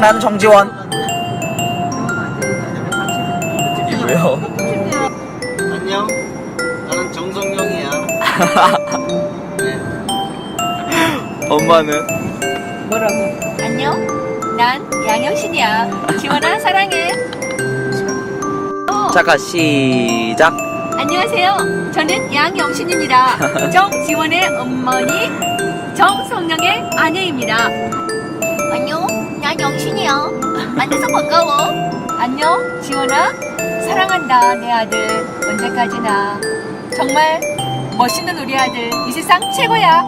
안녕 나는 정지원 이게 왜요? 안녕. 나는 정성용이야. 네. 엄마는? 안녕. 난 양영신이야. 지원아 사랑해. 어, 잠깐 시작 안녕하세요. 저는 양영신입니다. 정지원의 어머니, 정성령의 아내입니다. 안녕. 난 영신이야. 만나서 반가워. 안녕, 지원아. 사랑한다, 내 아들. 언제까지나. 정말 멋있는 우리 아들. 이 세상 최고야.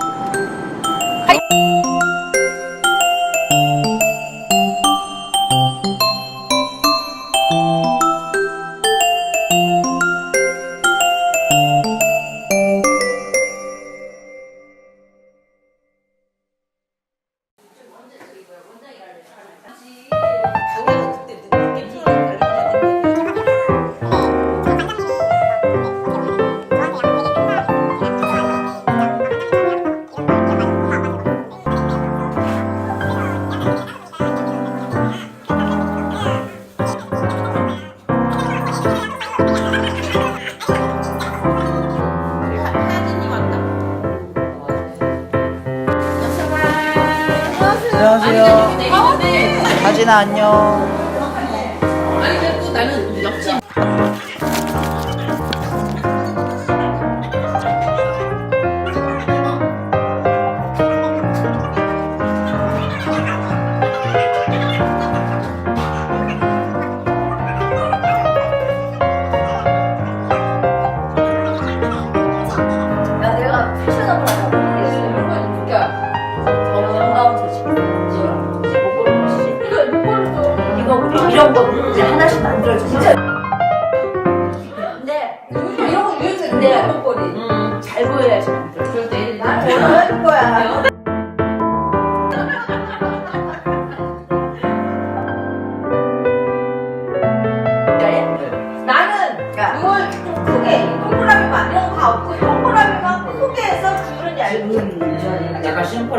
하이.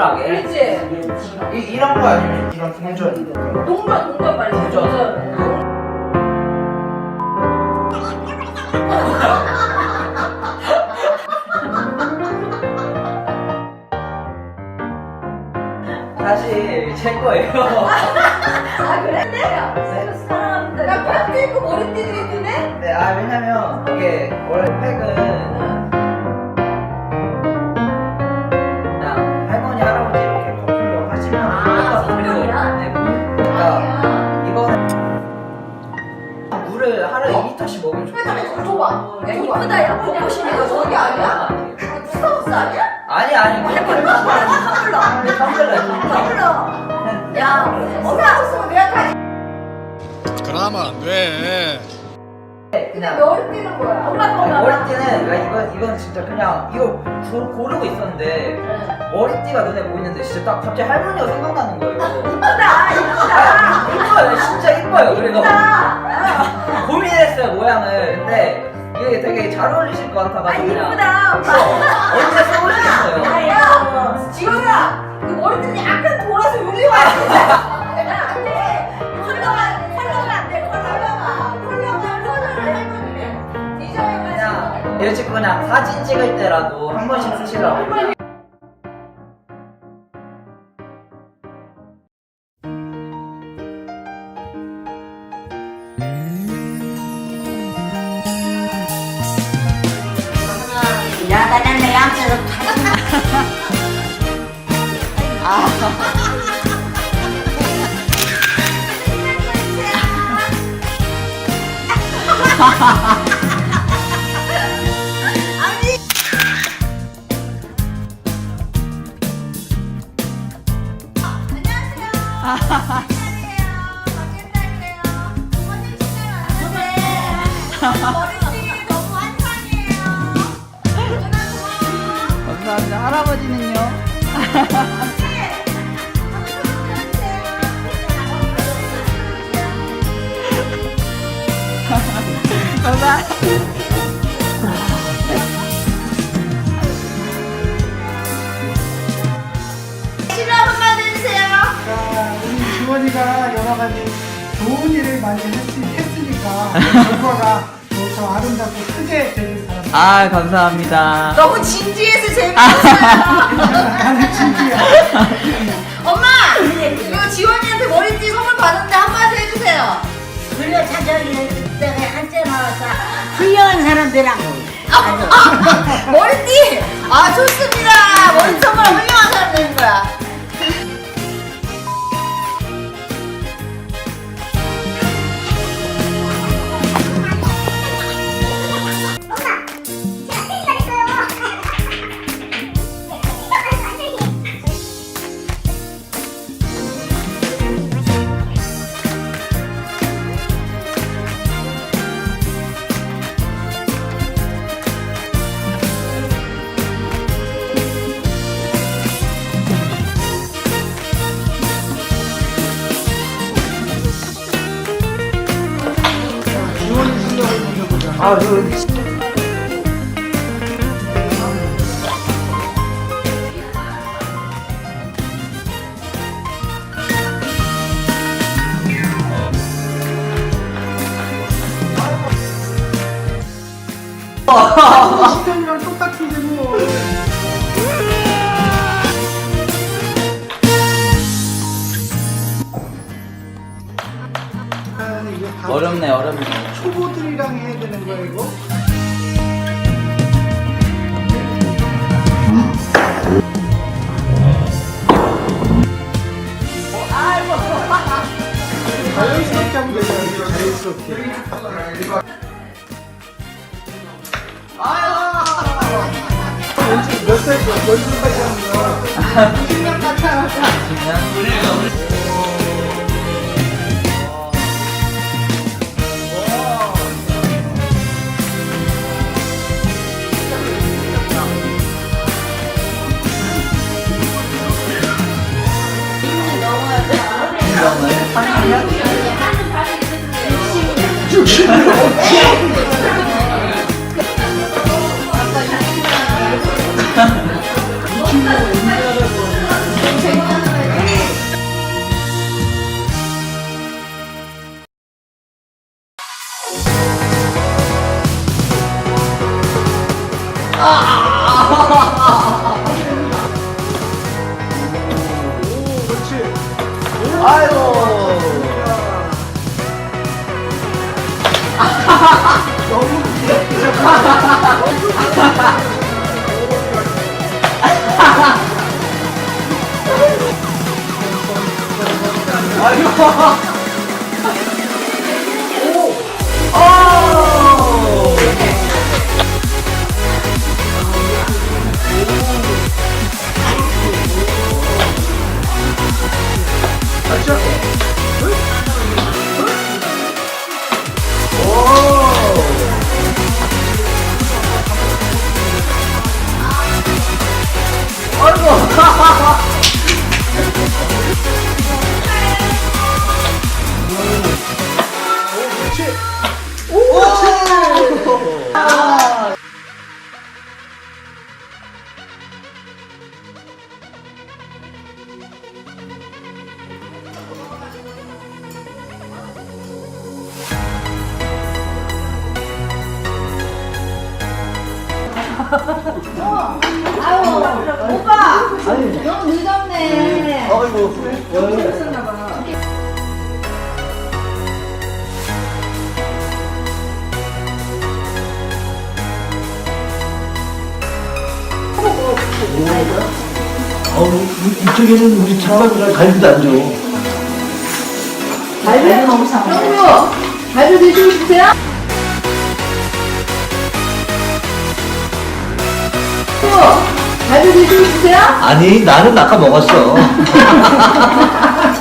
심플하게. 그렇지 이, 이런 거 아니면 이런 동전. 동전 동전 말이야 동전 사실 제 거예요. 아 그래? 네 사랑합니다 야 팬도 있고 머리띠도 있는데? 네, 아 왜냐면 이게 원래 팩은 줘봐. 야 이쁘다 야. 벚꽃이니까 저기 아니야? 스타벅스 아니야? 아니 아니. 텀블러 텀블러 텀블러 텀블러 야 스타벅스면 내가 다 그러면 안 돼. 그냥 머리띠는 거야? 엄마가 엄마가 머리 띠는 야, 이건 이건 진짜 그냥 이거 고, 고르고 있었는데 머리띠가 눈에 보이는데 진짜 딱 갑자기 할머니가 생각나는 거예요. 이쁘다 이쁘다. 아, 이뻐요, 진짜 이뻐요. 그래서 이쁘다 고민했어요 모양을. 근데 이게 되게 잘 어울리실 것아 같아가지고. 그냥 이쁘다 언제 써보시겠어요? 아야 지효야 그 머리띠는 약간 돌아서 여기 와야 돼 안돼. 컬러가 컬러가 안돼. 컬러가. 컬러가 컬러를 할머니래 디자인 그냥 그냥 사진 찍을 때라도 한 번씩 쓰시라고. 야나는 내 앞에서 감사합니다. 할아버지는요? 감사합니다. 지원이가 여러 가지 좋은 일을 많이 했, 했으니까 결과가 더 아름답고 크게 되는 사람. 아 감사합니다. 너무 진지해서 재밌었어요. 나는 진지야. 엄마! 이거 지원이한테 머리띠 선물 받았는데 한마디 해주세요. 그래 자전이 내가 한때 나와서 훌륭한 사람들하고 머리띠! 아, 좋습니다. 머리띠 선물 훌륭한 사람 되는 거야. 아 어렵네 어렵네. 초보들이랑 해야 되는 거야 이거? 자연스럽게 하면 되잖아 자연스럽게 왠지 몇 살, 몇 살까지 하는 거야? ありがとう 오빠! 너무 늦었네. 이쪽에는 우리 찬밥이랑 갈비도 안 줘. 형부! 발표 드시고 싶으세요? 드시고 싶으세요? 아니 나는 아까 먹었어.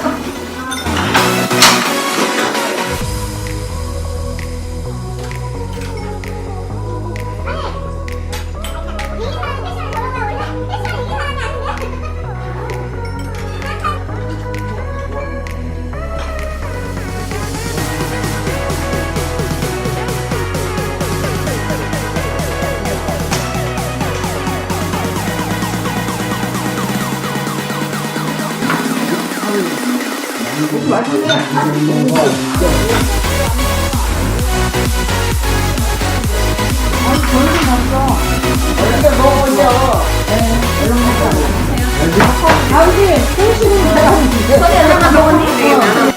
아버지, 소식은 잘하는데. 소리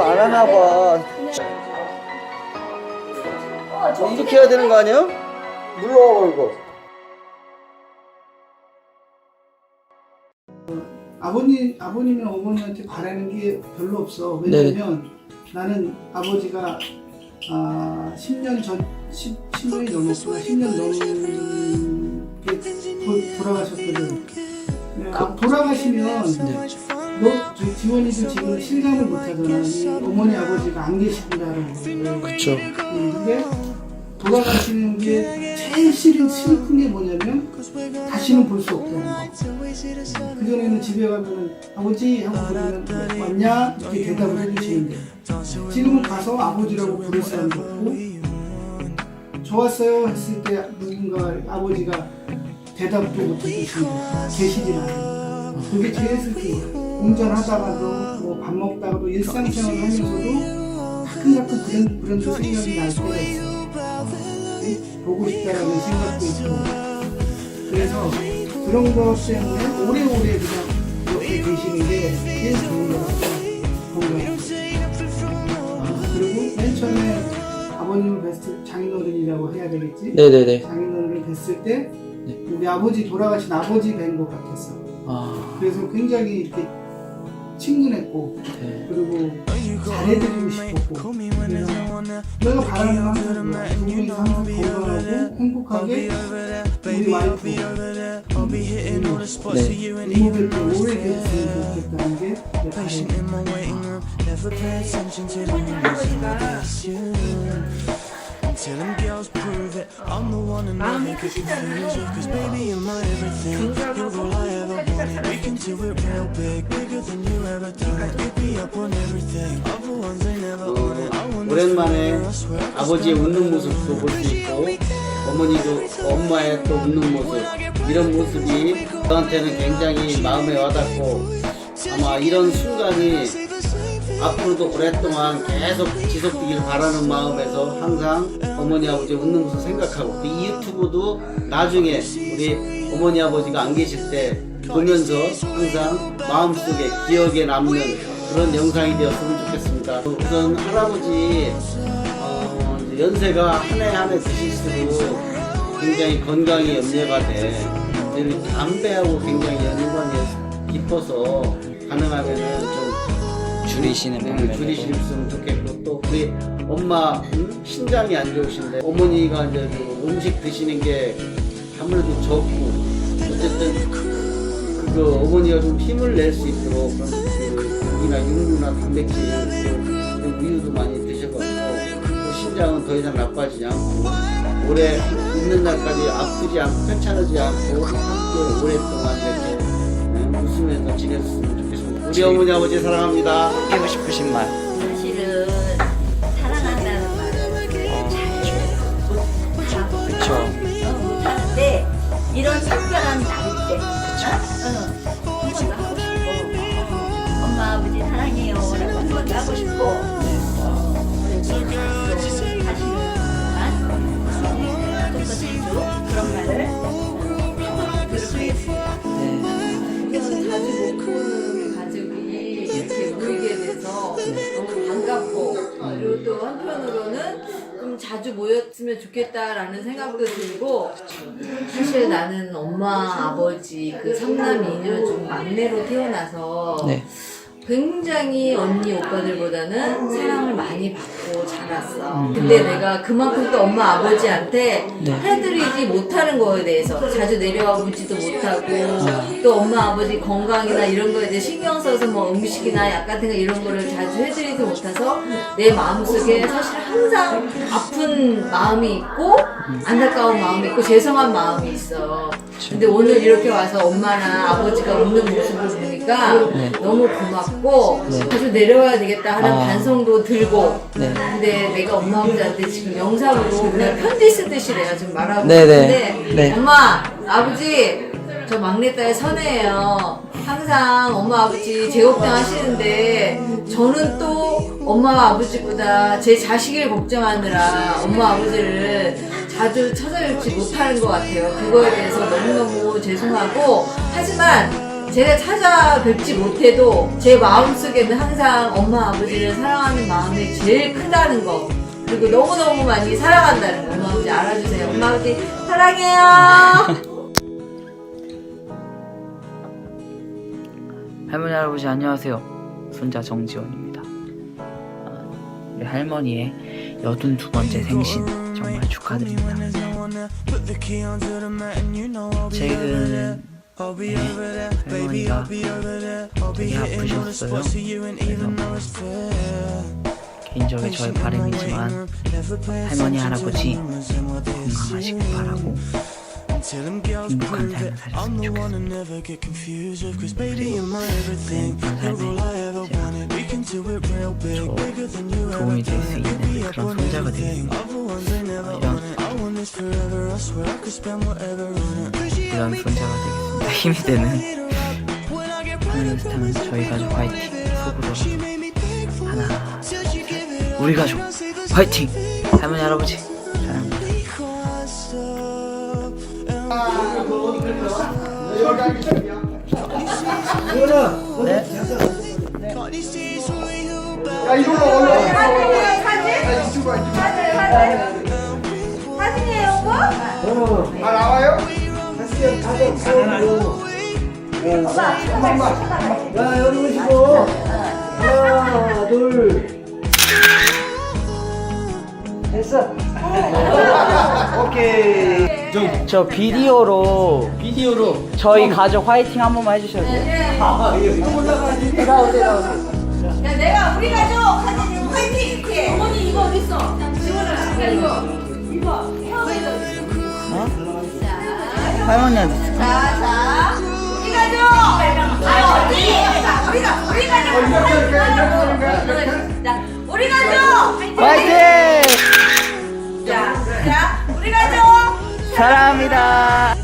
안 하나 봐. 어, 저 이렇게 해야 되는 거 아니야? 눌러 이거. 아버님, 아버님이나 어머니한테 바라는 게 별로 없어. 왜냐면 나는 아버지가 아, 10년 전, 10, 10년이 넘었구나. 10년 넘게 도- 돌아가셨거든. 네, 아, 돌아가시면 너, 저 지원이도 지금 실감을 못 하잖아. 이 어머니, 아버지가 안 계신다는 거. 그쵸. 근데 돌아가시는 게 제일 싫은 슬픈 게 뭐냐면 다시는 볼 수 없다는 거. 그 전에는 집에 가면은 아버지 하고 뭐 왔냐 이렇게 대답을 해주시는데 지금은 가서 아버지라고 부를 사람도 없고 좋았어요 했을 때 누군가 아버지가 대답도 못 해주시는 계시질 않아요. 그게 제일 슬프요. 운전하다가도 뭐 밥 먹다가도 일상생활 하면서도 가끔가끔 그런 그런 생각이 날 때가 있어요. 네? 보고 싶다라는 생각도 있고 그래서 그런 것 때문에 오래오래 그냥 이렇게 계시는 게 제일 좋은 것 같아요. 아, 그리고 맨 처음에 아버님을 뵀을 장인어른이라고 해야 되겠지? 네네네. 장인어른을 뵀을 때 우리 아버지 돌아가신 아버지 뵌 것 같았어. 아, 그래서 굉장히 이렇게 친근했고 네. 그리고 잘해드리고 싶었고 내가 바라는 건 항상 뭐야. 두 분이서 항상 건강하고 행복하게 우리 와이프 네. 이모들 때 오래 계셨으면 좋겠다는 게내 바람 Tell them girls prove it. I'm the one and never get confused. Cause baby, you're my everything. You're all I ever wanted. We can do it real big, bigger than you ever done. Pick me up on everything. Other ones they never own it. I want 오랜만에 아버지의 웃는 모습도 볼 수 있고 어머니도 엄마의 또 웃는 모습 이런 모습이 저한테는 굉장히 마음에 와닿고 아마 이런 순간이 앞으로도 오랫동안 계속 지속되길 바라는 마음에서 항상 어머니 아버지 웃는 모습 생각하고 이 유튜브도 나중에 우리 어머니 아버지가 안 계실 때 보면서 항상 마음속에 기억에 남는 그런 영상이 되었으면 좋겠습니다. 우선 할아버지 어, 연세가 한 해 한 해 드실수록 굉장히 건강이 염려가 돼. 담배하고 굉장히 연관이 깊어서 가능하면은 좀 줄이시는 네, 방면으로. 줄이시면 좋겠고 또 우리 엄마 음? 신장이 안 좋으신데 어머니가 이제 그 음식 드시는 게 아무래도 적고 어쨌든 그 어머니가 좀 힘을 낼 수 있도록 그런 그 고기나 육류나 단백질 또 우유도 많이 드셔가지고 또 신장은 더 이상 나빠지지 않고 오래 있는 날까지 아프지 않고 편찮지 않고 함께 오랫동안 이렇게 네, 웃으면서 지냈으면. 우리 어머니 아버지 사랑합니다. 하고 싶으신 말. 사실은 사랑한다는 말을 잘못 그쵸. 못하는데 이런 특별한 날일 때 어, 어, 한번더 하고 싶고 엄마 아버지 사랑해요 라고 한 번 더 하고 싶고 어, 우리 가족도 사실은 그만 좀더 자주 그런 말을 또 한편으로는 좀 자주 모였으면 좋겠다라는 생각도 들고 사실 나는 엄마 아버지 그 삼남이녀 중 막내로 태어나서 네. 굉장히 언니 오빠들보다는 사랑을 많이 받고 자랐어. 근데 내가 그만큼 또 엄마 아버지한테 네. 해드리지 못하는 거에 대해서 자주 내려와 보지도 못하고 또 엄마 아버지 건강이나 이런 거에 대해 신경 써서 뭐 음식이나 약 같은 거 이런 거를 자주 해드리지 못해서 내 마음속에 사실 항상 아픈 마음이 있고 안타까운 마음이 있고 죄송한 마음이 있어. 근데 오늘 이렇게 와서 엄마나 아버지가 웃는 모습을 보니까 네. 너무 고맙고 자주 내려와야 되겠다 하는 아. 반성도 들고 네. 근데 내가 엄마 아버지한테 지금 영상으로 그냥 편지 쓰듯이 내가 지금 말하고 네 네. 있는데 네. 엄마 아버지 저 막내딸 선혜예요 항상 엄마 아버지 제 걱정 하시는데 저는 또 엄마와 아버지보다 제 자식을 걱정하느라 엄마 아버지를 자주 찾아뵙지 못하는 것 같아요 그거에 대해서 너무너무 죄송하고 하지만 제가 찾아뵙지 못해도 제 마음속에는 항상 엄마 아버지를 사랑하는 마음이 제일 크다는 거 그리고 너무너무 많이 사랑한다는 거 엄마 아버지 알아주세요 엄마 아버지 사랑해요 할머니 할아버지 안녕하세요. 손자 정지원입니다. 아, 우리 할머니의 여든 두 번째 생신 정말 축하드립니다. 최근 네, 할머니가 되게 아프셨어요. 그래서 개인적인 저의 바람이지만 할머니 할아버지 건강하시길 바라고 행복한 삶을 사셨으면 좋겠습니다. 행복한 삶에 제가 저 도움이 될 수 있는 그런 손자가 되겠습니다. 이런 이런 손자가 되겠습니다. 힘이 되는 하늘스타는 저희 가족 화이팅 속으로 하나. 우리 가족 화이팅 할머니 할아버지 사랑합니다. 야 이걸로 올라. 사진이에요, 이거? 어. 아 나와요? 야 여기 오시고. 하나 둘. 됐어. 오케이. 저 비디오로 비디오로 저희 가족 화이팅 한 번만 해주셔도 돼요? 아 여기 올라가야지. 야, 내가 우리 가족 화이팅 이렇게. 어머니 이거 어디 있어? 지원아, 이거 이거. 할머니한테 자, 자, 우리 가족. 아 어디? 자, 우리가 우리 가족. 이렇게 이렇게 이렇게 이렇게. 자, 우리 가족. 화이팅! 자, 자, 우리 가족. 사랑합니다.